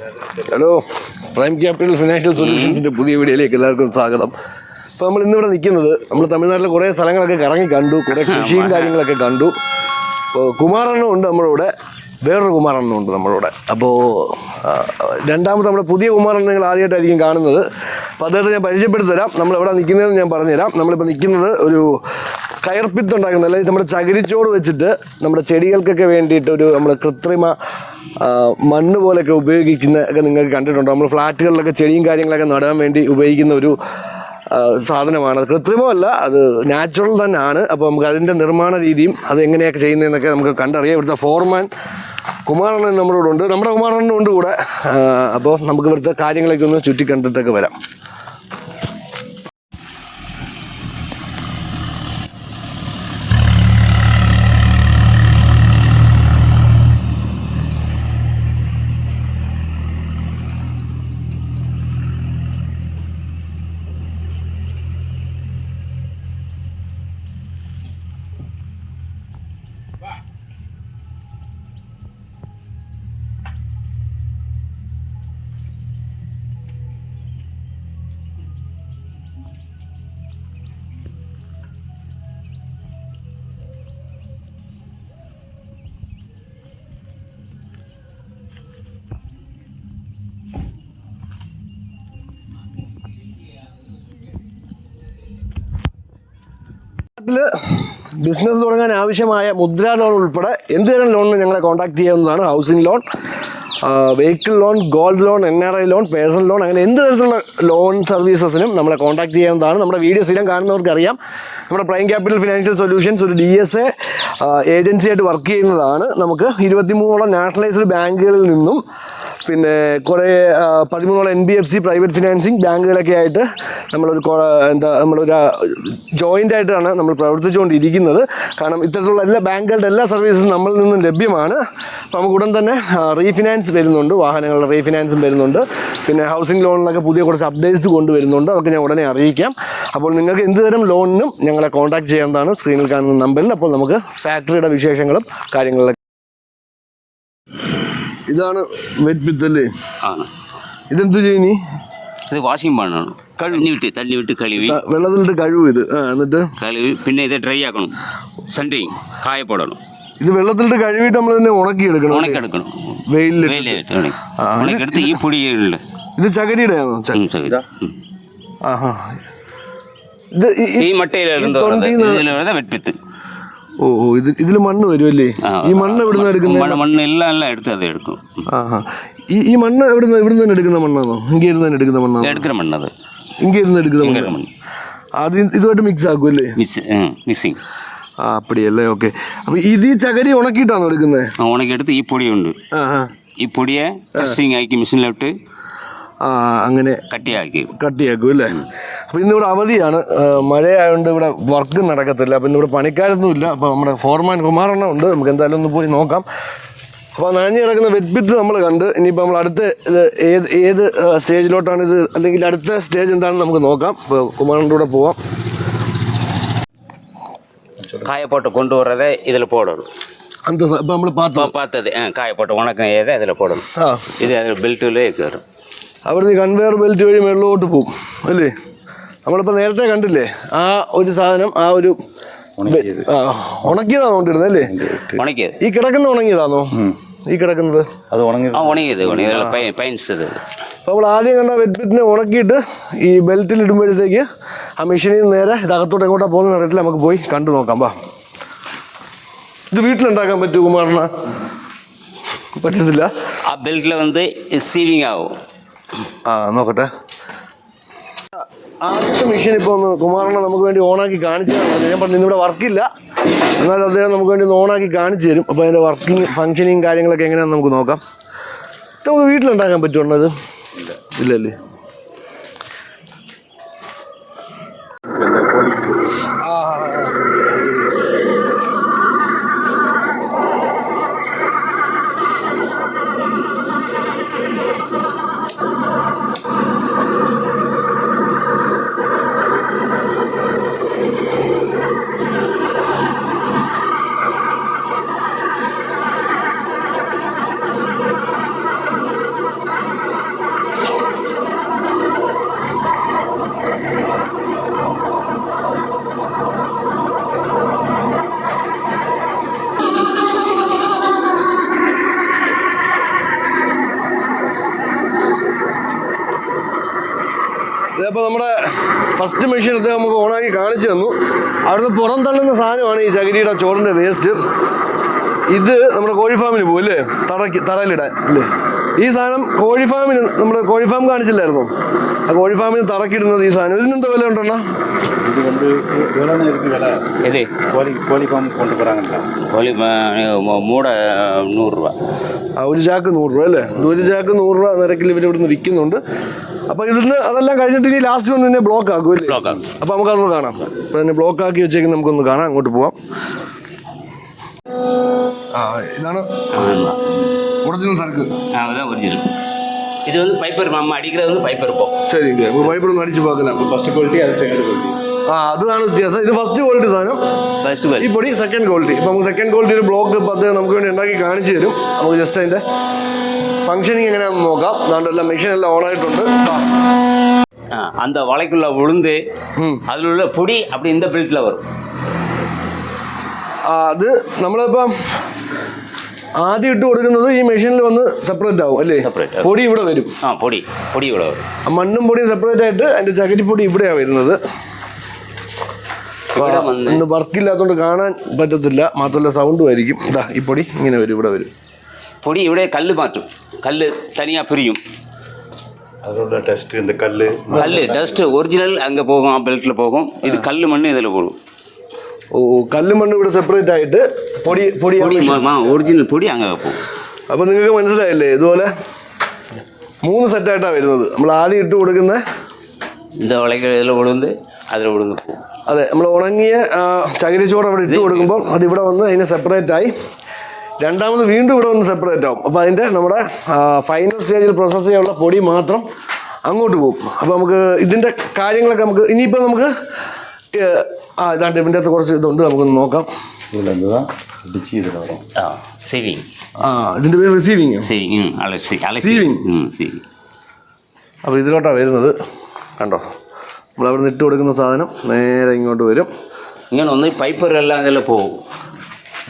Hello prime capital financial സൊല്യൂഷൻസിന്റെ പുതിയ വീഡിയോയിലേക്ക് എല്ലാവർക്കും സ്വാഗതം. അപ്പോൾ നമ്മൾ ഇന്നിവിടെ നിൽക്കുന്നത് നമ്മൾ തമിഴ്നാട്ടിലെ കുറേ സ്ഥലങ്ങളൊക്കെ കറങ്ങി കണ്ടു കുറേ കൃഷിയും കാര്യങ്ങളൊക്കെ കണ്ടു. അപ്പോൾ കുമാരണ്ണം ഉണ്ട് നമ്മളിവിടെ വേറൊരു കുമാരണ്ണം ഉണ്ട് നമ്മളിവിടെ. അപ്പോൾ രണ്ടാമത് നമ്മുടെ പുതിയ കുമാരണ്ണങ്ങൾ നിങ്ങൾ ആദ്യമായിട്ടായിരിക്കും കാണുന്നത്. അപ്പോൾ അദ്ദേഹത്തെ ഞാൻ പരിചയപ്പെടുത്തരാം. നമ്മൾ എവിടെ നിൽക്കുന്നതെന്ന് ഞാൻ പറഞ്ഞുതരാം. നമ്മളിപ്പോൾ നിൽക്കുന്നത് ഒരു കയർപ്പിത്ത് ഉണ്ടാക്കുന്നത് അല്ലെങ്കിൽ നമ്മുടെ ചകിരിച്ചോട് വെച്ചിട്ട് നമ്മുടെ ചെടികൾക്കൊക്കെ വേണ്ടിയിട്ട് ഒരു നമ്മുടെ കൃത്രിമ മണ്ണ് പോലെയൊക്കെ ഉപയോഗിക്കുന്ന ഒക്കെ നിങ്ങൾക്ക് കണ്ടിട്ടുണ്ട്? നമ്മൾ ഫ്ലാറ്റുകളിലൊക്കെ ചെടിയും കാര്യങ്ങളൊക്കെ നടാൻ വേണ്ടി ഉപയോഗിക്കുന്ന ഒരു സാധനമാണ്. അത് കൃത്രിമമല്ല അത് നാച്ചുറൽ തന്നെയാണ്. അപ്പോൾ നമുക്ക് അതിന്റെ നിർമ്മാണ രീതിയും അത് എങ്ങനെയൊക്കെ ചെയ്യുന്നതെന്നൊക്കെ നമുക്ക് കണ്ടറിയാം. ഇവിടുത്തെ ഫോർമാൻ കുമാരണ്ണൻ ഉണ്ട് നമ്മുടെ കുമാരണ്ണനും ഉണ്ട് കൂടെ. അപ്പോൾ നമുക്ക് ഇവിടുത്തെ കാര്യങ്ങളൊക്കെ ഒന്ന് ചുറ്റിക്കണ്ടിട്ടൊക്കെ വരാം. നാട്ടിൽ ബിസിനസ് തുടങ്ങാൻ ആവശ്യമായ മുദ്രാ ലോൺ ഉൾപ്പെടെ എന്തുതരം ലോണിന് ഞങ്ങളെ കോൺടാക്ട് ചെയ്യാവുന്നതാണ്? Housing loan vehicle loan gold loan N R I loan personal loan അങ്ങനെ എന്ത് തരത്തിലുള്ള ലോൺ സർവീസസിനും നമ്മളെ കോൺടാക്ട് ചെയ്യാവുന്നതാണ്. നമ്മുടെ വീഡിയോ സ്ഥിരം കാണുന്നവർക്ക് അറിയാം. നമ്മുടെ പ്രൈം ക്യാപിറ്റൽ ഫിനാൻഷ്യൽ സൊല്യൂഷൻസ് ഒരു ഡി എസ് എ ഏജൻസിയായിട്ട് വർക്ക് ചെയ്യുന്നതാണ്. നമുക്ക് ഇരുപത്തിമൂന്നോളം നാഷണലൈസ്ഡ് ബാങ്കുകളിൽ നിന്നും പിന്നെ കുറേ പതിമൂന്നോളം N B F C private financing ബാങ്കുകളൊക്കെ ആയിട്ട് നമ്മളൊരു എന്താ നമ്മളൊരു ജോയിന്റ് ആയിട്ടാണ് നമ്മൾ പ്രവർത്തിച്ചുകൊണ്ടിരിക്കുന്നത്. കാരണം ഇത്തരത്തിലുള്ള എല്ലാ ബാങ്കുകളുടെ എല്ലാ സർവീസും നമ്മളിൽ നിന്നും ലഭ്യമാണ്. നമുക്ക് ഉടൻ തന്നെ റീഫിനാൻസ് വരുന്നുണ്ട്. വാഹനങ്ങളുടെ റീഫിനാൻസും വരുന്നുണ്ട്. പിന്നെ ഹൗസിംഗ് ലോണിലൊക്കെ പുതിയ കുറച്ച് അപ്ഡേറ്റ്സ് കൊണ്ടുവരുന്നുണ്ട്. അതൊക്കെ ഞാൻ ഉടനെ അറിയിക്കാം. അപ്പോൾ നിങ്ങൾക്ക് എന്ത് തരം ലോണിനും ഞങ്ങളെ കോൺടാക്ട് ചെയ്യേണ്ടതാണ് സ്ക്രീനിൽ കാണുന്ന നമ്പറിൽ അപ്പോൾ നമുക്ക് ഫാക്ടറിയുടെ വിശേഷങ്ങളും കാര്യങ്ങളിലൊക്കെ ഇതാണ് വെറ്റ് വിത്ത് അല്ലേ ആണ്. ഇതെന്ത് ചെയ്യുന്നു? ഇത് വാഷിംഗ് പാടാണ് തല്ലിവിട്ട് തല്ലിവിട്ട് കഴുകി. വെള്ളത്തിലിട്ട് കഴുകും ഇത്. എന്നിട്ട്? കഴുകി പിന്നെ ഇത് ഡ്രൈ ആക്കണം. സൺഡേയും കായപ്പോടണം ഇത് വെള്ളത്തിലിട്ട് കഴുകിയിട്ട് നമ്മൾ തന്നെ ഉണക്കി എടുക്കണം ഉണക്കി. എടുക്കണം വെയിലിൽ ഉണക്കിയെടുത്ത് ഈ പൊടിയിലുണ്ട് ഇത് ചകരിയുടെ ആണോ ഇത്. ഈ മട്ടയിലാണ് വെട്ടിത്ത് ഓ ഇത് ഇതിൽ മണ്ണ് വരുമല്ലേ ഈ മണ്ണ് എവിടെ നിന്ന് എടുക്കുന്ന മണ്ണ് എല്ലാം എല്ലാം എടുത്ത് അത് എടുക്കും. ഈ ഈ മണ്ണ് എവിടെ നിന്ന് ഇവിടെ നിന്ന് എടുക്കുന്ന മണ്ണാണോ ഇങ്ങനെ ഇരുന്ന് എടുക്കുന്ന മണ്ണാണോ എടുക്കുന്ന മണ്ണത് ഇങ്ങനെ ഇരുന്ന് എടുക്കുന്ന മണ്ണ്. അത് ഇതുമായിട്ട് മിക്സ് ആക്കുമല്ലേ മിക്സ് മിക്സിങ് ആ അപ്പടിയല്ലേ ഓക്കെ. അപ്പൊ ഇത് ഈ ചകരി ഉണക്കിയിട്ടാണോ എടുക്കുന്നത്? ഉണക്കിയെടുത്ത് ഈ പൊടിയുണ്ട്. ഈ പൊടിയെ ആക്കി മെഷീനിലോട്ട് ആ അങ്ങനെ കട്ടിയാക്കി കട്ടിയാക്കും അല്ലേ അപ്പോൾ ഇന്നിവിടെ അവധിയാണ് ആ, മഴയായതുകൊണ്ട് ഇവിടെ വർക്ക് നടക്കത്തില്ല അപ്പം ഇന്നിവിടെ പണിക്കാരൊന്നും ഇല്ല അപ്പോൾ നമ്മുടെ ഫോർമാൻ കുമാറെണ്ണം ഉണ്ട് നമുക്ക് എന്തായാലും ഒന്ന് പോയി നോക്കാം അപ്പോൾ നനഞ്ഞ് കിടക്കുന്ന വെറ്റ്ബിറ്റ് നമ്മൾ കണ്ട് ഇനിയിപ്പോൾ നമ്മൾ അടുത്ത ഇത് ഏത് ഏത് ആ, സ്റ്റേജിലോട്ടാണ് ഇത് അല്ലെങ്കിൽ അടുത്ത സ്റ്റേജ് എന്താണെന്ന് നമുക്ക് നോക്കാം ഇപ്പോൾ കുമാറിൻ്റെ കൂടെ പോവാം காய போட்டு கொண்டு வர்றதை இதில் போடணும் അന്ത ഇപ്പോൾ നമ്മൾ இப்போ പാത്രം பார்த்தது ஆ காய போட்டு உனக்கு ஏதை அதில் போடணும் ആ இது அதில் பெல்ட்டில் வரும் അവിടുന്ന് കൺവെയർ ബെൽറ്റ് വഴി മുകളിലോട്ട് പോകും അല്ലേ? നമ്മളിപ്പോൾ നേരത്തെ കണ്ടില്ലേ ആ ഒരു സാധനം ആ ഒരു ഉണക്കിയതാണോ കൊണ്ടിരുന്നത് അല്ലേ? ഉണക്കിയത്. ഈ കിടക്കുന്ന ഉണങ്ങിയതാണോ? ഈ കിടക്കുന്നത്? അത് ഉണങ്ങിയത്. അപ്പോൾ നമ്മൾ ആദ്യം കണ്ട വെറ്റ്ബിറ്റിനെ ഉണക്കിയിട്ട് ഈ ബെൽറ്റിൽ ഇടുമ്പോഴത്തേക്ക് ആ മെഷീനിൽ നിന്ന് നേരെ അകത്തോട്ട് എങ്ങോട്ടാണ് പോകുന്ന നടത്തില്ല നമുക്ക് പോയി കണ്ടു നോക്കാം വാ. ഇത് വീട്ടിലുണ്ടാക്കാൻ പറ്റുമോ കുമാറിന് പറ്റത്തില്ല. ആ ബെൽറ്റിൽ വന്ന് സീവിങ് ആവും. ആ നോക്കട്ടെ. ആദ്യത്തെ മെഷീൻ ഇപ്പോൾ ഒന്ന് കുമാറിനെ നമുക്ക് വേണ്ടി ഓണാക്കി കാണിച്ചു തരാൻ ഞാൻ പറഞ്ഞു ഇന്നിവിടെ വർക്കില്ല എന്നാലും അദ്ദേഹം നമുക്ക് വേണ്ടി ഒന്ന് ഓണാക്കി കാണിച്ചു തരും. അപ്പോൾ അതിന്റെ വർക്കിംഗ് ഫങ്ഷനിങ് കാര്യങ്ങളൊക്കെ എങ്ങനെയാണെന്ന് നമുക്ക് നോക്കാം. നമുക്ക് വീട്ടിലുണ്ടാക്കാൻ പറ്റുമോ ഇല്ല ഇല്ലല്ലേ ആ. അപ്പോൾ നമ്മുടെ ഫസ്റ്റ് മെഷീൻ അദ്ദേഹം നമുക്ക് ഓണാക്കി കാണിച്ചു തന്നു. അവിടുന്ന് പുറം തള്ളുന്ന സാധനമാണ് ഈ ചകിരിയുടെ ചോറിന്റെ വേസ്റ്റ് ഇത് നമ്മുടെ കോഴി ഫാമിന് പോകും അല്ലേ? തറയ്ക്ക് തറയിലിടാൻ അല്ലേ? ഈ സാധനം കോഴി ഫാമിന് നമ്മുടെ കോഴി ഫാം കാണിച്ചില്ലായിരുന്നോ? ആ കോഴി ഫാമിന് തറക്കിടുന്നത് ഈ സാധനം. ഇതിനെന്താ വില ഉണ്ടെണ്ണ? இது வந்து எவ்வளோன்னு இருக்கு விலை இது கோழி கோழி ஃபார்ம் கொண்டு போகிறாங்கல்ல கோழி ம- மு- மூடை நூறுரூவா ആ ഒരു ചാക്ക് നൂറ് രൂപ അല്ലേ ഇത് ഒരു ചാക്ക് നൂറ് രൂപ നിരക്കിൽ ഇവർ ഇവിടുന്ന് വിൽക്കുന്നുണ്ട് അപ്പോൾ ഇതിന്ന് അതെല്ലാം കഴിഞ്ഞിട്ട് ഇനി ലാസ്റ്റ് വന്ന് തന്നെ ബ്ലോക്ക് ആക്കും അല്ലേ Block ആക്കും. അപ്പോൾ നമുക്കതൊന്ന് കാണാം അപ്പോൾ തന്നെ ബ്ലോക്ക് ആക്കി വെച്ചേക്ക് നമുക്കൊന്ന് കാണാം അങ്ങോട്ട് പോവാം ആ ഇതാണ് ஆமாம் ഒറിജിനൽ സർക്ക് அதுதான் ஒரிஜினல் இது வந்து பைப்பர் நம்ம அடிக்கிறது வந்து பைப்பர் இப்போ ശരി അപ്പോൾ പൈപ്പിൽ ഒന്ന് അടിച്ച് பார்க்கலாம் ஃபஸ்ட்டு குவாலிட்டி அது செகண்ட் குவாலிட்டி ആ അതാണ് വ്യത്യാസം ഇത് ഫസ്റ്റ് ക്വാളിറ്റി സാധനം ஃபர்ஸ்ட் ഈ குவாலிட்டி പൊടി സെക്കൻഡ് ക്വാളിറ്റി ഇപ്പം നമുക്ക് സെക്കൻഡ് ക്വാളിറ്റി ഒരു ബ്ലോക്ക് ഇപ്പം അദ്ദേഹം നമുക്ക് വേണ്ടി ഉണ്ടാക്കി കാണിച്ചു തരും നമുക്ക് ജസ്റ്റ് അതിൻ്റെ ഫംഗ്ഷനിങ് എങ്ങനെയാണെന്ന് നോക്കാം അതുകൊണ്ട് എല്ലാം മെഷീൻ എല്ലാം ഓൺ ആയിട്ടുണ്ട് ആ. அந்த வலைக்குள்ள உளுந்து ம். அதில் உள்ள பொடி அப்படி இந்த பெல்ட்டில் வரும் ആ, അത് നമ്മളിപ്പം ആദ്യം ഇട്ട് കൊടുക്കുന്നത് ഈ മെഷീനിൽ വന്ന് സെപ്പറേറ്റ് ആവും അല്ലേ Separate ആവും. പൊടി ഇവിടെ വരും ஆ பொடி பொடி இவ்வளோ வரும் ആ മണ്ണും പൊടിയും സെപ്പറേറ്റ് ആയിട്ട് അതിൻ്റെ ചകിരിപ്പൊടി ഇവിടെയാണ് വരുന്നത് ഇവിടെ വന്ന് ഇന്ന് വർക്കില്ലാത്തതുകൊണ്ട് കാണാൻ പറ്റത്തില്ല മാത്രമല്ല സൗണ്ടും ആയിരിക്കും ഇതാ ഈ പൊടി ഇങ്ങനെ വരും ഇവിടെ വരും பொடி ഇവിടെ கல் மாற்றும் கல் தனியாக பிரியும் அதோட டெஸ்ட் இந்த கல் கல் டஸ்ட்டு ஒரிஜினல் அங்கே போகும் பெல்ட்டில் போகும் இது கல் மண் இதில் போடும் ഓ കല്ലും മണ്ണും ഇവിടെ സെപ്പറേറ്റ് ആയിട്ട് പൊടി പൊടി பொடி ஒரிஜினல் பொடி அங்கே போகும் അപ്പം നിങ്ങൾക്ക് മനസ്സിലായില്ലേ ഇതുപോലെ മൂന്ന് സെറ്റായിട്ടാണ് വരുന്നത് നമ്മൾ ആദ്യം ഇട്ട് കൊടുക്കുന്ന இந்த வலைகள் இதில் விழுந்து அதில் விழுந்து போகும் അതെ നമ്മൾ ഉണങ്ങിയ ആ, ചകിരിച്ചോറ് അവിടെ ഇട്ട് കൊടുക്കുമ്പോൾ അത് ഇവിടെ വന്ന് അതിന് സെപ്പറേറ്റ് ആയി രണ്ടാമത് വീണ്ടും ഇവിടെ വന്ന് സെപ്പറേറ്റ് ആവും അപ്പോൾ അതിൻ്റെ നമ്മുടെ ഫൈനൽ സ്റ്റേജിൽ പ്രോസസ്സ് ചെയ്യാനുള്ള പൊടി മാത്രം അങ്ങോട്ട് പോകും അപ്പോൾ നമുക്ക് ഇതിൻ്റെ കാര്യങ്ങളൊക്കെ നമുക്ക് ഇനിയിപ്പോൾ നമുക്ക് ഏ, ആ ഇതാണ്ട് ഇതിന്റെ അകത്ത് കുറച്ച് ഇതുണ്ട് നമുക്കൊന്ന് നോക്കാം. ഇതിലെന്താ ആ സേവിങ് പേര് റിസീവിങ് സേവിങ് അപ്പോൾ ഇതിലോട്ടാണ് വരുന്നത്. കണ്ടോ? നമ്മൾ അവിടെ നിന്ന് ഇട്ട് കൊടുക്കുന്ന സാധനം നേരെ ഇങ്ങോട്ട് വരും. ഇങ്ങനെ ഒന്ന് പൈപ്പർ എല്ലാം ഇതിൽ പോകും.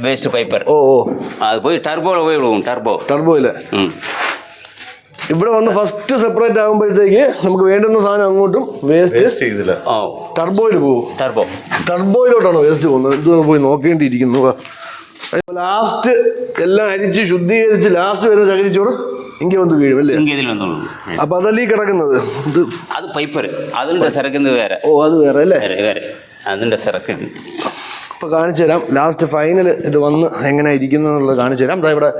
വേസ്റ്റ് പൈപ്പർ ഓ ഓ. അത് പോയി ടർബോ പോയി ടർബോ ടർബോ ഇല്ലേ ഇവിടെ വന്ന് ഫസ്റ്റ് സെപ്പറേറ്റ് ആകുമ്പോഴത്തേക്ക് നമുക്ക് വേണ്ടുന്ന സാധനം അങ്ങോട്ടും വേസ്റ്റ് ആവും ടർബോയിൽ പോകും. ടർബോ ടർബോയിലോട്ടാണ് വേസ്റ്റ് പോകുന്നത്? ഇത് പോയി നോക്കേണ്ടിയിരിക്കുന്നു. ലാസ്റ്റ് എല്ലാം അരിച്ച് ശുദ്ധീകരിച്ച് ലാസ്റ്റ് വരുന്ന ചകരിച്ചോട് ഇങ്ങനെ വന്ന് വീഴും അല്ലേ? അപ്പൊ അതല്ലേ കിടക്കുന്നത്? ഇത് അത് പൈപ്പർ അതിന്റെ സരക്കുന്നത് വേറെ. ഓ അത് വേറെ അല്ലേ? വേറെ അതിന്റെ സരക്ക് ഇപ്പൊ കാണിച്ചു തരാം. ലാസ്റ്റ് ഫൈനൽ ഇത് വന്ന് എങ്ങനെ ഇരിക്കുന്നുള്ളത് കാണിച്ചു തരാം. ഇവിടെ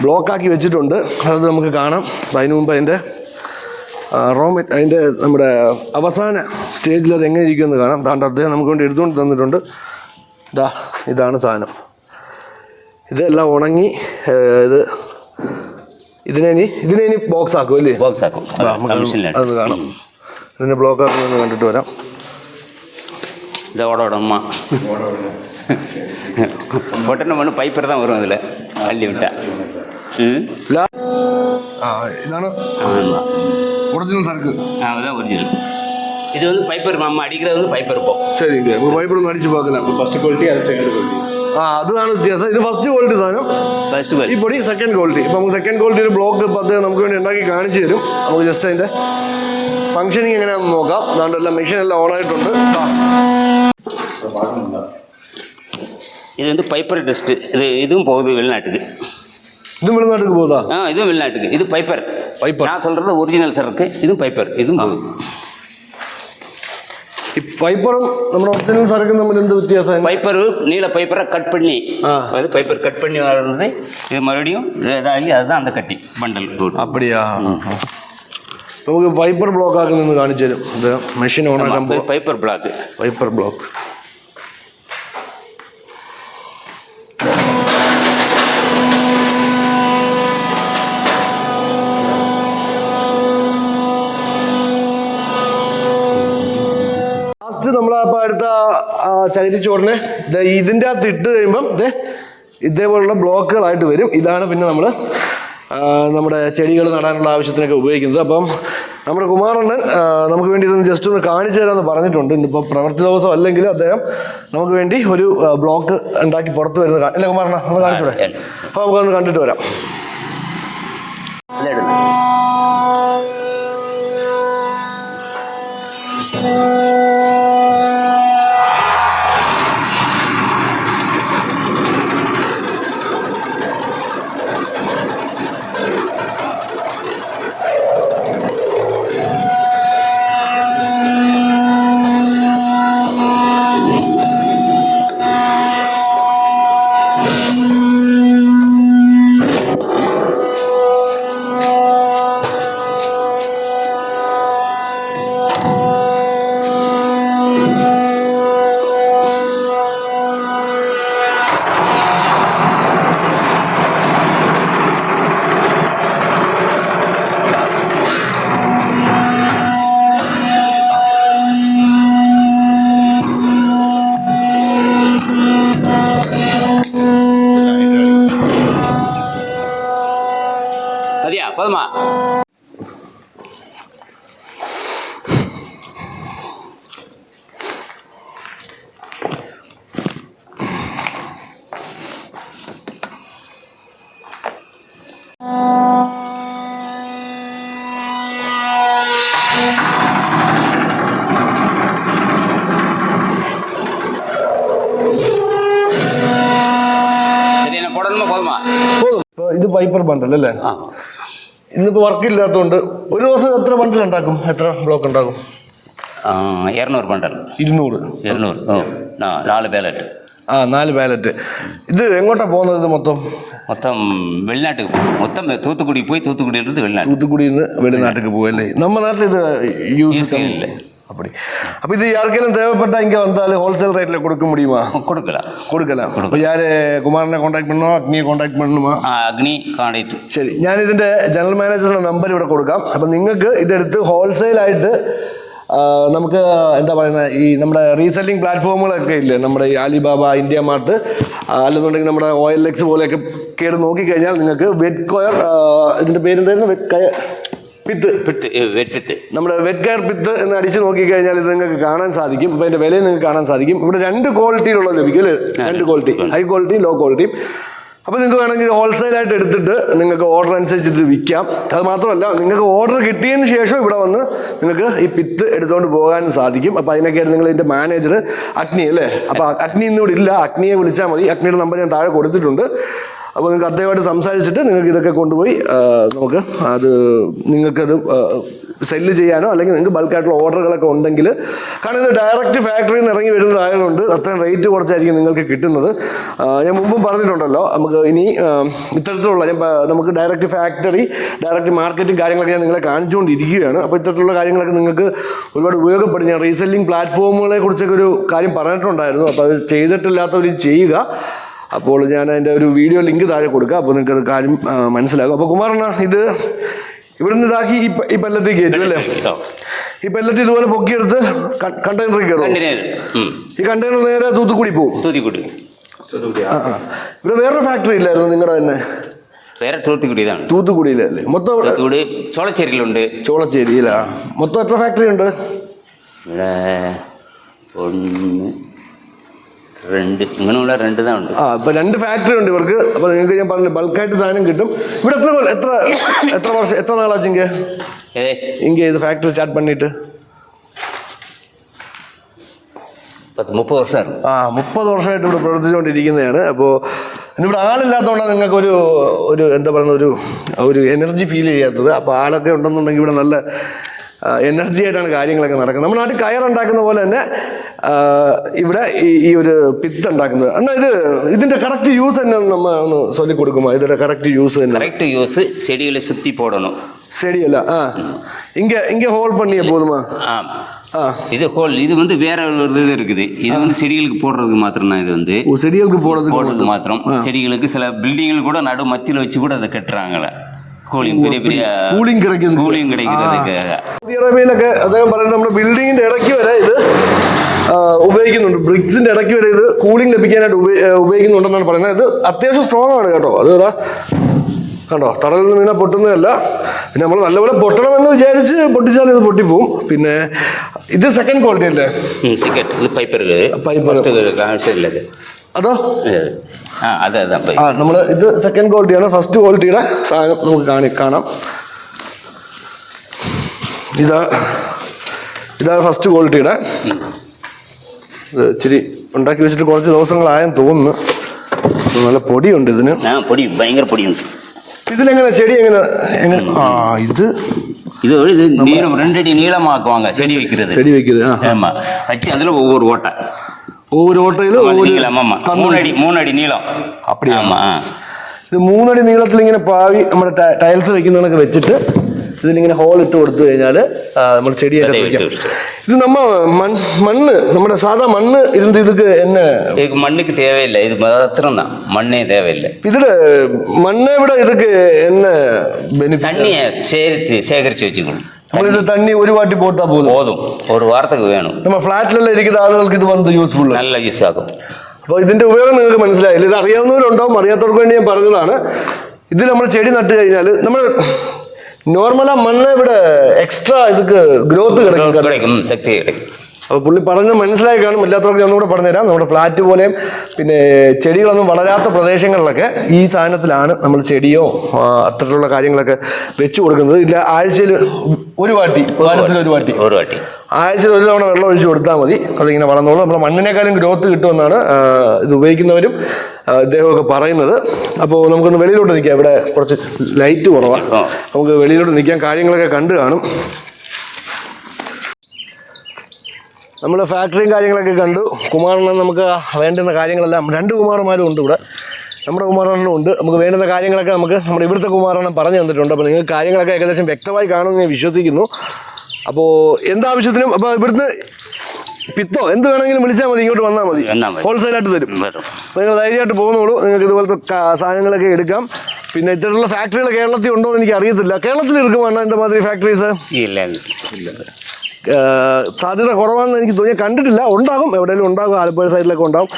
ബ്ലോക്കാക്കി വെച്ചിട്ടുണ്ട് അത് നമുക്ക് കാണാം അതിന് മുമ്പ് അതിൻ്റെ റോ മെറ്റ് അതിൻ്റെ നമ്മുടെ അവസാന സ്റ്റേജിൽ അത് എങ്ങനെ ഇരിക്കുമെന്ന് കാണാം താണ്ട് അദ്ദേഹം നമുക്ക് വേണ്ടി എടുത്തുകൊണ്ട് തന്നിട്ടുണ്ട് ഇതാ ഇതാണ് സാധനം ഇതെല്ലാം ഉണങ്ങി ഏഹ്, ഇത് ഇതിനെ ഇനി ഇതിനെ ഇനി ബോക്സ് ആക്കും അല്ലേ பாக்ஸ் ஆக்கும் ദാ, നമുക്ക് கமிஷனில் അത് കാണാം ഇതിനെ ബ്ലോക്ക് ആക്കുമെന്ന് കണ്ടിട്ട് വരാം இந்த ஓட ஓடம்மா பொட்டனை பண்ணு பைப்பர் தான் வரும் அதில் அள்ளி விட்டா ம் ലാ ആ ഇതാണ് ஆமாம் ഒറിജിനൽ സർക്ക് அதுதான் ஒரிஜினல் இது வந்து பைப்பர் நம்ம அடிக்கிறது வந்து பைப்பர் இப்போ ശരി പൈപ്പിലൊന്ന് അടിച്ച് பார்க்கலாம் ஃபஸ்ட்டு குவாலிட்டி அது செகண்ட் குவாலிட்டி ആ അതാണ് വ്യത്യാസം ഇത് ഫസ്റ്റ് ക്വാളിറ്റി സാധനം ஃபர்ஸ்ட் ഈ പൊടി സെക്കൻഡ് ക്വാളിറ്റി ഇപ്പം നമുക്ക് സെക്കൻഡ് ക്വാളിറ്റി ഒരു ബ്ലോക്ക് ഇപ്പം അദ്ദേഹം നമുക്ക് വേണ്ടി ഉണ്ടാക്കി കാണിച്ചു തരും നമുക്ക് ജസ്റ്റ് അതിൻ്റെ ഫംഗ്ഷനിങ് എങ്ങനെയാണെന്ന് നോക്കാം അതുകൊണ്ട് എല്ലാം മെഷീൻ എല്ലാം ഓൺ ആയിട്ടുണ്ട് ആ. இது வந்து பைப்பர் டெஸ்ட்டு இது இதுவும் போகுது வெளிநாட்டுக்கு ഇതും വെളിനാട്ടിൽ പോകുതാ ஆ இதுவும் வெளிநாட்டுக்கு இது பைப்பர் Piper. நான் சொல்கிறது ஒரிஜினல் சரக்கு இதுவும் பைப்பர் இதுவும் போகுது ഈ പൈപ്പറും നമ്മുടെ ഒറിജിനൽ സരക്കും തമ്മിൽ എന്ത് വ്യത്യാസം பைப்பர் நீல பைப்பரை கட் பண்ணி ஆ. அது பைப்பர் கட் பண்ணி வர்றது இது மறுபடியும் இதாகி அதுதான் அந்த கட்டி பண்டல் போட்டு അപ്പടിയാ നമുക്ക് പൈപ്പർ ബ്ലോക്ക് ആക്കുന്നതെന്ന് കാണിച്ചു തരും ഇത് മെഷീൻ ഓൺ ആക്കാൻ പോകും piper block piper block first നമ്മൾ അപ്പോൾ അടുത്ത ചകിരി ചോറിന് ഇതിന്റെ അകത്ത് ഇട്ട് കഴിയുമ്പം ഇതേ ഇതേപോലുള്ള ബ്ലോക്കുകളായിട്ട് വരും. ഇതാണ് പിന്നെ നമ്മൾ നമ്മുടെ ചെടികൾ നടാനുള്ള ആവശ്യത്തിനൊക്കെ ഉപയോഗിക്കുന്നത്. അപ്പം നമ്മുടെ കുമാരണ്ണൻ നമുക്ക് വേണ്ടി ഇതൊന്ന് ജസ്റ്റ് ഒന്ന് കാണിച്ചു തരാമെന്ന് പറഞ്ഞിട്ടുണ്ട്. ഇന്നിപ്പോൾ പ്രവൃത്തി ദിവസം അല്ലെങ്കിൽ അദ്ദേഹം നമുക്ക് വേണ്ടി ഒരു ബ്ലോക്ക് ഉണ്ടാക്കി പുറത്ത് വരുന്നത് അല്ല കുമാരണ്ണ ഒന്ന് കാണിച്ചൂടെ അപ്പോൾ നമുക്കൊന്ന് കണ്ടിട്ട് വരാം. ഇത് പൈപ്പർ ബണ്ടൽ അല്ലേ? ഇന്നിപ്പോൾ വർക്ക് ഇല്ലാത്തതുകൊണ്ട് ഒരു ദിവസം എത്ര ബണ്ടൽ ഉണ്ടാക്കും? എത്ര ബ്ലോക്ക് ഉണ്ടാക്കും? ഇരുന്നൂറ് ബണ്ടൽ ഇരുന്നൂറ്. ഇരുന്നൂറ്. നാല് ബാലറ്റ് ആ നാല് ബാലറ്റ് ഇത് എങ്ങോട്ടാ പോകുന്നത് ഇത് മൊത്തം? മൊത്തം വെളിനാട്ടിൽ പോകും മൊത്തം തൂത്തുക്കുടി പോയി തൂത്തുക്കുടി തൂത്തുക്കുടിയിൽ നിന്ന് വെളിനാട്ടിലേക്ക് പോകും അല്ലേ? നമ്മുടെ നാട്ടിൽ ഇത് യൂസ് ചെയ്യുന്നില്ലേ அப்படி அப்போ ഇത് யாருக்கெல்லாம் தேவைப்பட்டால் இங்கே வந்தாலும் ஹோல்சேல் ரேட்டில் கொடுக்க முடியுமா கொடுக்கலாம் കൊടുക്കലാം. അപ്പോൾ ഞാൻ കുമാറിനെ കോൺടാക്ട് பண்ணணும் അഗ്നിയെ കോൺടാക്ട് பண்ணணுமா അഗ്നി കോൺടാക്ട് ശരി. ഞാൻ ഇതിന്റെ ജനറൽ മാനേജറുടെ നമ്പർ ഇവിടെ കൊടുക്കാം. അപ്പം നിങ്ങൾക്ക് ഇതെടുത്ത് ഹോൾസെയിൽ ആയിട്ട് നമുക്ക് എന്താ പറയുന്നത് ഈ നമ്മുടെ റീസെല്ലിംഗ് പ്ലാറ്റ്ഫോമുകളൊക്കെ ഇല്ലേ? നമ്മുടെ ഈ അലിബാബ ഇന്ത്യ മാർട്ട് അല്ലെന്നുണ്ടെങ്കിൽ നമ്മുടെ ഓയിൽ എക്സ് പോലെയൊക്കെ കയറി നോക്കിക്കഴിഞ്ഞാൽ നിങ്ങൾക്ക് വെറ്റ് കോയർ ഇതിന്റെ പേരെന്തായിരുന്നു? വെറ്റ് കയ പിത്ത് വെറ്റിത്ത് നമ്മുടെ വെറ്റ് കയർ പിത്ത് എന്ന് അടിച്ച് നോക്കിക്കഴിഞ്ഞാൽ ഇത് നിങ്ങൾക്ക് കാണാൻ സാധിക്കും. ഇപ്പം അതിന്റെ വിലയും നിങ്ങൾക്ക് കാണാൻ സാധിക്കും. ഇവിടെ രണ്ട് ക്വാളിറ്റിയിലുള്ള ലഭിക്കും അല്ലേ? രണ്ട് ക്വാളിറ്റി ഹൈ ക്വാളിറ്റിയും ലോ ക്വാളിറ്റിയും അപ്പോൾ നിങ്ങൾക്ക് വേണമെങ്കിൽ ഹോൾസെയിലായിട്ട് എടുത്തിട്ട് നിങ്ങൾക്ക് ഓർഡർ അനുസരിച്ചിട്ട് വിൽക്കാം. അത് മാത്രമല്ല നിങ്ങൾക്ക് ഓർഡർ കിട്ടിയതിന് ശേഷം ഇവിടെ വന്ന് നിങ്ങൾക്ക് ഈ പിത്ത് എടുത്തുകൊണ്ട് പോകാൻ സാധിക്കും. അപ്പോൾ അതിനൊക്കെയാണ് നിങ്ങൾ ഇതിന്റെ മാനേജർ അഗ്നി അല്ലേ? അപ്പോൾ അഗ്നി ഇന്നിവിടെ ഇല്ല. അഗ്നിയെ വിളിച്ചാൽ മതി. അഗ്നിയുടെ നമ്പർ ഞാൻ താഴെ കൊടുത്തിട്ടുണ്ട്. അപ്പോൾ നിങ്ങൾക്ക് അദ്ദേഹമായിട്ട് സംസാരിച്ചിട്ട് നിങ്ങൾക്ക് ഇതൊക്കെ കൊണ്ടുപോയി നമുക്ക് അത് നിങ്ങൾക്കത് സെല്ല് ചെയ്യാനോ അല്ലെങ്കിൽ നിങ്ങൾക്ക് ബൾക്കായിട്ടുള്ള ഓർഡറുകളൊക്കെ ഉണ്ടെങ്കിൽ കാരണം ഇത് ഡയറക്റ്റ് ഫാക്ടറിയിൽ നിന്ന് ഇറങ്ങി വരുന്ന ആയതുകൊണ്ട് അത്രയും റേറ്റ് കുറച്ചായിരിക്കും നിങ്ങൾക്ക് കിട്ടുന്നത്. ഞാൻ മുമ്പും പറഞ്ഞിട്ടുണ്ടല്ലോ നമുക്ക് ഇനി ഇത്തരത്തിലുള്ള ഞാൻ നമുക്ക് ഡയറക്റ്റ് ഫാക്ടറി ഡയറക്റ്റ് മാർക്കറ്റും കാര്യങ്ങളൊക്കെ ഞാൻ നിങ്ങളെ കാണിച്ചുകൊണ്ടിരിക്കുകയാണ്. അപ്പോൾ ഇത്തരത്തിലുള്ള കാര്യങ്ങളൊക്കെ നിങ്ങൾക്ക് ഒരുപാട് ഉപയോഗപ്പെടും. ഞാൻ റീസെല്ലിംഗ് പ്ലാറ്റ്ഫോമുകളെ കുറിച്ചൊക്കെ ഒരു കാര്യം പറഞ്ഞിട്ടുണ്ടായിരുന്നു. അപ്പോൾ അത് ചെയ്തിട്ടില്ലാത്തവർ ചെയ്യുക. അപ്പോൾ ഞാൻ അതിന്റെ ഒരു വീഡിയോ ലിങ്ക് താഴെ കൊടുക്കുക അപ്പോൾ നിങ്ങൾക്ക് അത് കാര്യം മനസ്സിലാകും. അപ്പോൾ കുമാറണ്ണ ഇത് ഇവിടുന്ന് ഇതാക്കി ഈ ഈ പല്ലത്തിൽ കയറ്റും അല്ലേ? ഈ പല്ലത്തിൽ ഇതുപോലെ പൊക്കിയെടുത്ത് കണ്ടെയ്നറിൽ കയറും ഈ കണ്ടെയ്നർ നേരെ തൂത്തുക്കുടി പോകും തൂത്തിക്കുടി. ഇവിടെ വേറൊരു ഫാക്ടറി ഇല്ലായിരുന്നു നിങ്ങളുടെ തന്നെ? വേറെ തൂത്തുക്കുടി തൂത്തുക്കുടിയിലല്ലേ മൊത്തം തൂത്തുക്കുടി ചോളച്ചേരിയിലുണ്ട്. ചോളച്ചേരിയിലാ? മൊത്തം എത്ര ഫാക്ടറി ഉണ്ട്? ഇവിടെ ഒന്ന് രണ്ട്. ഇങ്ങനെയുള്ള രണ്ട് ഇതാണ് ആ ഇപ്പൊ രണ്ട് ഫാക്ടറി ഉണ്ട് ഇവർക്ക്. അപ്പൊ നിങ്ങൾക്ക് ഞാൻ പറഞ്ഞില്ല ബൾക്കായിട്ട് സാധനം കിട്ടും. ഇവിടെ എത്ര എത്ര എത്ര വർഷം എത്ര നാളാച്ചു ഇങ്ങ ഏ. ഇങ്ങ ഇത് ഫാക്ടറി സ്റ്റാർട്ട് പണിയിട്ട്? പത്ത് മുപ്പത് വർഷമായിരുന്നു. ആ മുപ്പത് വർഷമായിട്ട് ഇവിടെ പ്രവർത്തിച്ചുകൊണ്ടിരിക്കുന്നതാണ്. അപ്പോൾ ഇവിടെ ആളില്ലാത്തതുകൊണ്ടാണ് നിങ്ങൾക്ക് ഒരു ഒരു എന്താ പറയുന്ന ഒരു ഒരു എനർജി ഫീൽ ചെയ്യാത്തത്. അപ്പോൾ ആളൊക്കെ ഉണ്ടെന്നുണ്ടെങ്കിൽ ഇവിടെ നല്ല എനർജി ആയിട്ടാണ് കാര്യങ്ങളൊക്കെ നടക്കുന്നത് നമ്മുടെ നാട്ടിൽ കയറുണ്ടാക്കുന്ന പോലെ തന്നെ ആ, ഇവിടെ ഈ ഈ ഒരു പിത്ത് ഉണ്ടാക്കുന്നത് എന്നാൽ ഇത് ഇതിൻ്റെ കറക്റ്റ് യൂസ് തന്നെ നമ്മൾ ഒന്ന് ചൊല്ലി കൊടുക്കുമോ ഇതിൻ്റെ കറക്റ്റ് യൂസ് തന്നെ கரெக்ட் யூஸ் செடிகளை சுற்றி போடணும் ശരിയല്ല ആ ഇങ്ക ഇങ്ക ഹോൾ പണിയ போதுமா ஆ ആ இது கோல் இது வந்து வேற ஒரு இது இருக்குது இது வந்து செடிகளுக்கு போடுறதுக்கு மாத்திரம் தான் இது வந்து ഓ ചെടികൾക്ക് പോണത് போடுறதுக்கு மாத்திரம் செடிகளுக்கு சில பில்டிங்கள் கூட நடு மத்தியில் வச்சு கூட அதை கட்டுறாங்களே கூலிங் பெரிய பெரிய കൂളിംഗ് കിടക്കുന്നത് கூலிங் கிடைக்கிறதுக்கு സൗദി അറേബ്യയിലൊക്കെ അദ്ദേഹം പറയുന്നത് നമ്മുടെ ബിൽഡിങ്ങിന്റെ ഇടയ്ക്ക് വരെ ഇത് ആ, ഉപയോഗിക്കുന്നുണ്ട് ബ്രിക്സിന്റെ ഇടയ്ക്ക് വരെ ഇത് കൂളിംഗ് ലഭിക്കാനായിട്ട് ഉപയോ- ആ, ഉപയോഗിക്കുന്നുണ്ടെന്നാണ് പറയുന്നത് ഇത് അത്യാവശ്യം സ്ട്രോങ് ആണ് കേട്ടോ അത് ഇതാ കണ്ടോ തറയിൽ നിന്ന് വീണാൽ പൊട്ടുന്നതല്ല പിന്നെ നമ്മൾ നല്ലപോലെ പൊട്ടണമെന്ന് വിചാരിച്ച് പൊട്ടിച്ചാൽ ഇത് പൊട്ടിപ്പോവും പിന്നെ ഇത് സെക്കൻഡ് ക്വാളിറ്റി അല്ലേ சிக்கெட் இது பைப் இருக்குது Pipe. ஃபஸ்ட்டு காமிச்சது இல்லை இது അതോ இது. ஆ அது அதுதான் பைப் ആ നമ്മൾ ഇത് സെക്കൻഡ് ക്വാളിറ്റിയാണ് ഫസ്റ്റ് ക്വാളിറ്റിയുടെ സാധനം നമുക്ക് കാണി കാണാം ഇതാ ഇതാണ് ഫസ്റ്റ് ക്വാളിറ്റിയുടെ ഇത് ഇച്ചിരി ഉണ്ടാക്കി വെച്ചിട്ട് കുറച്ച് ദിവസങ്ങളായെന്ന് തോന്നുന്നു ഇത് നല്ല പൊടിയുണ്ട് ഇതിന് ஆ பொடி பயங்கர பொடி உண்டு ഇതിലെങ്ങനെ ചെടി എങ്ങനെ എങ്ങനെ ആ ഇത് இது ஒரு இது நீளம் ரெண்டடி நீளமாக்குவாங்க செடி வைக்கிறது ചെടി വെക്കുന്നത് ആ ஆமா வச்சு அதுல ஒவ்வொரு ஓட்டை ஒவ்வொரு ஓட்டையிலும் ஒவ்வொரு ஆமாம் ஆமாம் மூணு அடி மூணு அடி ഇത് മൂന്നടി നീളത്തിൽ ഇങ്ങനെ പാവി നമ്മുടെ ടൈൽസ് വെക്കുന്നതൊക്കെ വെച്ചിട്ട് ഇതിലിങ്ങനെ ഹോൾ ഇട്ട് കൊടുത്തു കഴിഞ്ഞാൽ നമ്മൾ ചെടിയൊക്കെ വെക്കാം. ഇത് നമ്മ മണ്ണ് നമ്മുടെ സാധാ മണ്ണ് ഇരുന്ന് ഇതൊക്കെ എന്നെ മണ്ണിക്ക് തേവയില്ല ഇത് മാത്രം தான் മണ്ണേ തേവയില്ല. ഇതിൽ മണ്ണ് ഇവിടെ ഇതൊക്കെ എന്നെ തണ്ണിയെ ശേഖരിച്ച് ശേഖരിച്ച് വെച്ചിട്ടുണ്ട് வச்சுக்கணும் നമ്മൾ ഇത് തണ്ണി ഒരു വാട്ടി പോട്ടാ പോതും போதும் ஒரு வாரத்துக்கு வேணும் നമ്മ ഫ്ലാറ്റിലെല്ലാം ഇരിക്കുന്ന ആളുകൾക്ക് ഇത് വന്ന് യൂസ്ഫുൾ நல்ல யூஸ் ஆகும் അപ്പോൾ ഇതിന്റെ ഉപയോഗം നിങ്ങൾക്ക് മനസ്സിലായില്ല ഇത് അറിയാവുന്നവരുണ്ടാവും അറിയാത്തവർക്ക് വേണ്ടി ഞാൻ പറഞ്ഞതാണ് ഇത് നമ്മൾ ചെടി നട്ട് കഴിഞ്ഞാൽ നമ്മൾ നോർമലാ മണ്ണ് ഇവിടെ എക്സ്ട്രാ ഇതൊക്കെ ഗ്രോത്ത് കിടക്കും கிடைக்கும் ம், சக்தி கிடைக்கும் അപ്പോൾ പുള്ളി പറഞ്ഞ് മനസ്സിലായി കാണും. ഇല്ലാത്തവർക്ക് ഞാൻ കൂടെ പറഞ്ഞുതരാം. നമ്മുടെ ഫ്ലാറ്റ് പോലെയും പിന്നെ ചെടികളൊന്നും വളരാത്ത പ്രദേശങ്ങളിലൊക്കെ ഈ സാധനത്തിലാണ് നമ്മൾ ചെടിയോ അത്തരത്തിലുള്ള കാര്യങ്ങളൊക്കെ വെച്ചു കൊടുക്കുന്നത്. ഇല്ല ആഴ്ചയിൽ ഒരു വാട്ടി വാരത്തിൽ ഒരു വാട്ടി. ഒരു വാട്ടി. ആഴ്ചയിൽ ഒരു തവണ വെള്ളം ഒഴിച്ചു കൊടുത്താൽ മതി. അതിങ്ങനെ വളർന്നോളൂ. നമ്മുടെ മണ്ണിനേക്കാളും ഗ്രോത്ത് കിട്ടുമെന്നാണ് ഇത് ഉപയോഗിക്കുന്നവരും ഇദ്ദേഹമൊക്കെ പറയുന്നത്. അപ്പോൾ നമുക്കൊന്ന് വെളിയിലോട്ട് നിൽക്കാം. ഇവിടെ കുറച്ച് ലൈറ്റ് കുറവാണ് നമുക്ക് വെളിയിലോട്ട് നിൽക്കാൻ കാര്യങ്ങളൊക്കെ കണ്ടു കാണും. നമ്മൾ ഫാക്ടറിയും കാര്യങ്ങളൊക്കെ കണ്ടു. കുമാരനെ നമുക്ക് വേണ്ടുന്ന കാര്യങ്ങളെല്ലാം രണ്ട് കുമാരന്മാരും ഉണ്ട് ഇവിടെ. നമ്മുടെ കുമാരനും ഉണ്ട്. നമുക്ക് വേണ്ടുന്ന കാര്യങ്ങളൊക്കെ നമുക്ക് നമ്മുടെ ഇവിടുത്തെ കുമാരനെ പറഞ്ഞു തന്നിട്ടുണ്ട്. അപ്പോൾ നിങ്ങൾക്ക് കാര്യങ്ങളൊക്കെ ഏകദേശം വ്യക്തമായി കാണുമെന്ന് ഞാൻ വിശ്വസിക്കുന്നു. അപ്പോൾ എന്താവശ്യത്തിനും അപ്പോൾ ഇവിടുത്തെ പിത്തോ എന്ത് വേണമെങ്കിലും വിളിച്ചാൽ മതി. ഇങ്ങോട്ട് വന്നാൽ മതി. ഹോൾസെയിലായിട്ട് തരും. അപ്പോൾ നിങ്ങൾ ധൈര്യമായിട്ട് പോകുന്നുള്ളൂ നിങ്ങൾക്ക് ഇതുപോലത്തെ സാധനങ്ങളൊക്കെ എടുക്കാം. പിന്നെ ഇത്തരത്തിലുള്ള ഫാക്ടറികൾ കേരളത്തിൽ ഉണ്ടോ എന്ന് എനിക്ക് അറിയത്തില്ല. കേരളത്തിൽ എടുക്കുമോ അണ്ണ മാതിരി ഫാക്ടറീസ് ഇല്ല ഇല്ല. സാധ്യത കുറവാണെന്ന് എനിക്ക് തോന്നി ഞാൻ കണ്ടിട്ടില്ല ഉണ്ടാകും എവിടെയെങ്കിലും ഉണ്ടാകും ആലപ്പുഴ സൈഡിലൊക്കെ ഉണ്ടാകും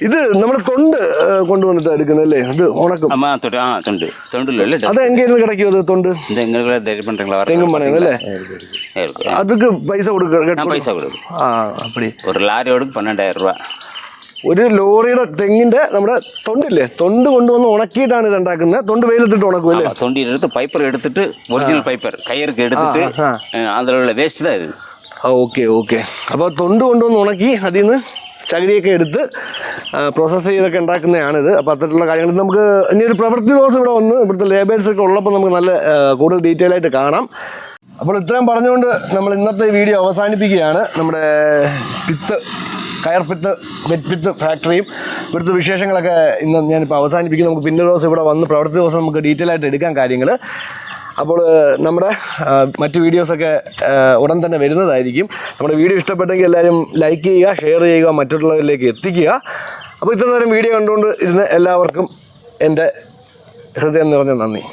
ഇത് നമ്മുടെ തൊണ്ട് ഏഹ് കൊണ്ടുവന്നിട്ട് എടുക്കുന്നല്ലേ ഇത് ഉണക്കും ஆமா தொண்டு ஆ தொண்டு தொண்டுல இல்லை അത് എങ്കിലും കിടക്കും അത് തൊണ്ട് இந்த எங்களுக்கு தைரியம் பண்றீங்களா வர തെങ്ങും പണയം അല്ലേ இருக்கு അതൊക്കെ പൈസ കൊടുക്കുക நான் பைசா கொடுக்கும் ആ അപ്പടി ஒரு லாரியோடு பன்னெண்டாயிரம் ரூபா ഒരു ലോറിയുടെ തെങ്ങിന്റെ നമ്മുടെ തൊണ്ടില്ലേ? തൊണ്ട് കൊണ്ടുവന്ന് ഉണക്കിയിട്ടാണ് ഇത് ഉണ്ടാക്കുന്നത്. തൊണ്ട് വെയിലത്തിട്ട് ഉണക്കും അല്ലേ? തൊണ്ടി എടുത്ത് പൈപ്പർ എടുത്തിട്ട് ഒറിജിനൽ പൈപ്പർ കയ്യർക്ക് എടുത്തിട്ട് അതിലുള്ള വേസ്റ്റ് ഇതായത് ഓക്കെ ഓക്കെ. അപ്പൊ തൊണ്ട് കൊണ്ടുവന്ന് ഉണക്കി അതിൽ നിന്ന് ചകിരിയൊക്കെ എടുത്ത് പ്രോസസ്സ് ചെയ്തൊക്കെ ഉണ്ടാക്കുന്നതാണിത്. അപ്പോൾ അത്തരത്തിലുള്ള കാര്യങ്ങൾ നമുക്ക് ഇനി ഒരു പ്രവൃത്തി ദിവസം ഇവിടെ വന്ന് ഇവിടുത്തെ ലേബേഴ്സ് ഒക്കെ ഉള്ളപ്പോൾ നമുക്ക് നല്ല കൂടുതൽ ഡീറ്റെയിൽ ആയിട്ട് കാണാം. അപ്പോൾ ഇത്രയും പറഞ്ഞുകൊണ്ട് നമ്മൾ ഇന്നത്തെ വീഡിയോ അവസാനിപ്പിക്കുകയാണ്. നമ്മുടെ പിത്ത് കയർപ്പിത്ത് വെറ്റ്പിത്ത് ഫാക്ടറിയും ഇവിടുത്തെ വിശേഷങ്ങളൊക്കെ ഇന്ന് ഞാനിപ്പോൾ അവസാനിപ്പിക്കുന്നു. നമുക്ക് പിന്നെ ഒരു ദിവസം ഇവിടെ വന്ന് പ്രവൃത്തി ദിവസം നമുക്ക് ഡീറ്റെയിൽ ആയിട്ട് എടുക്കാം കാര്യങ്ങൾ അപ്പോൾ നമ്മുടെ മറ്റ് വീഡിയോസൊക്കെ ഉടൻ തന്നെ വരുന്നതായിരിക്കും. നമ്മുടെ വീഡിയോ ഇഷ്ടപ്പെട്ടെങ്കിൽ എല്ലാവരും ലൈക്ക് ചെയ്യുക ഷെയർ ചെയ്യുക മറ്റുള്ളവരിലേക്ക് എത്തിക്കുക. അപ്പോൾ ഇത്ര നേരം വീഡിയോ കണ്ടുകൊണ്ട് ഇരുന്ന എല്ലാവർക്കും എന്റെ ഹൃദയം നിറഞ്ഞ നന്ദി.